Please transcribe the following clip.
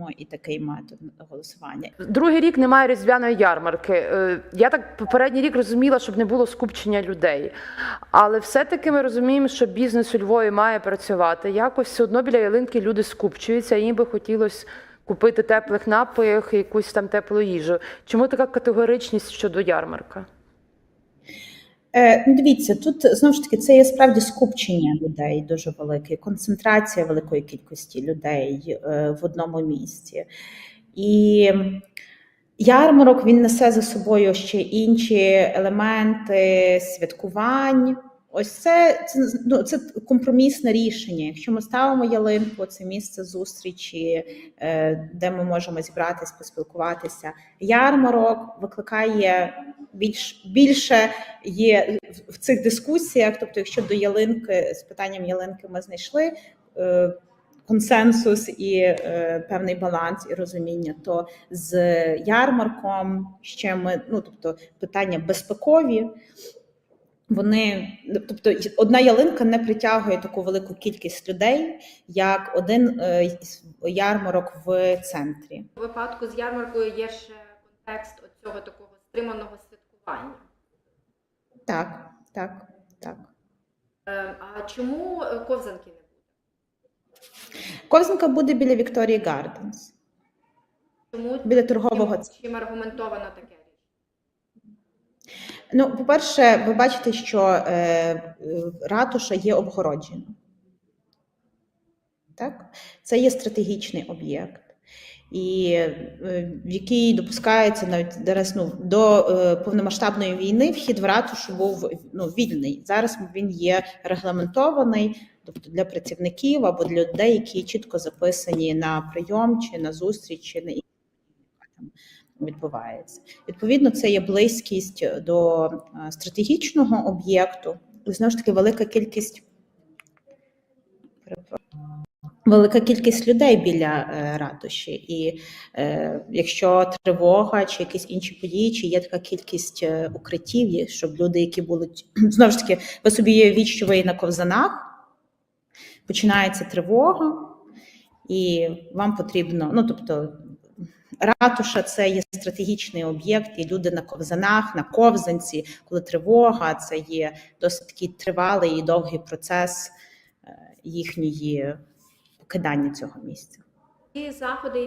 тому і такий метод голосування. Другий рік немає різдвяної ярмарки. Е, Я так попередній рік розуміла, щоб не було скупчення людей. Але все-таки ми розуміємо, що бізнес у Львові має працювати. Якось все одно біля ялинки люди скупчуються, їм би хотілося купити теплих напоїв, якусь там теплу їжу. Чому така категоричність щодо ярмарка? Е, ну, дивіться, тут знову ж таки це є справді скупчення людей дуже велике, концентрація великої кількості людей е, в одному місці. І ярмарок він несе за собою ще інші елементи святкувань. Ось це, це, ну, це компромісне рішення. Якщо ми ставимо ялинку, це місце зустрічі, е, де ми можемо зібратись, поспілкуватися. Ярмарок викликає більш більше є в- цих дискусіях. Тобто, якщо до ялинки з питанням ялинки ми знайшли е, консенсус і е, певний баланс і розуміння, то з ярмарком ще ми ну тобто питання безпекові. Вони, тобто, одна ялинка не притягує таку велику кількість людей, як один е, ярмарок в центрі. У випадку з ярмаркою є ще контекст оцього такого стриманого святкування. Так, так, так. Е, А чому ковзанки не буде? Ковзанка буде біля Вікторії Гарденс, Чому біля торгового чим, чим аргументовано таке? Ну, по-перше, ви бачите, що е, е, ратуша є обгороджена. Так? Це є стратегічний об'єкт, і е, в який допускається навіть зараз ну, до е, повномасштабної війни вхід в ратушу був ну, вільний. Зараз він є регламентований, тобто для працівників або для людей, які чітко записані на прийом чи на зустріч, чи на там відбувається. Відповідно, це є близькість до е, стратегічного об'єкту. І знову ж таки, велика кількість велика кількість людей біля е, ратуші. І е, якщо тривога чи якісь інші події, чи є така кількість е, укриттів, щоб люди, які будуть знову ж таки, ви собі ви на ковзанах, починається тривога, і вам потрібно, ну тобто. Ратуша це є стратегічний об'єкт, і люди на ковзанах, на ковзанці, коли тривога, це є досить такий тривалий і довгий процес е, їхньої покидання цього місця. Ці заходи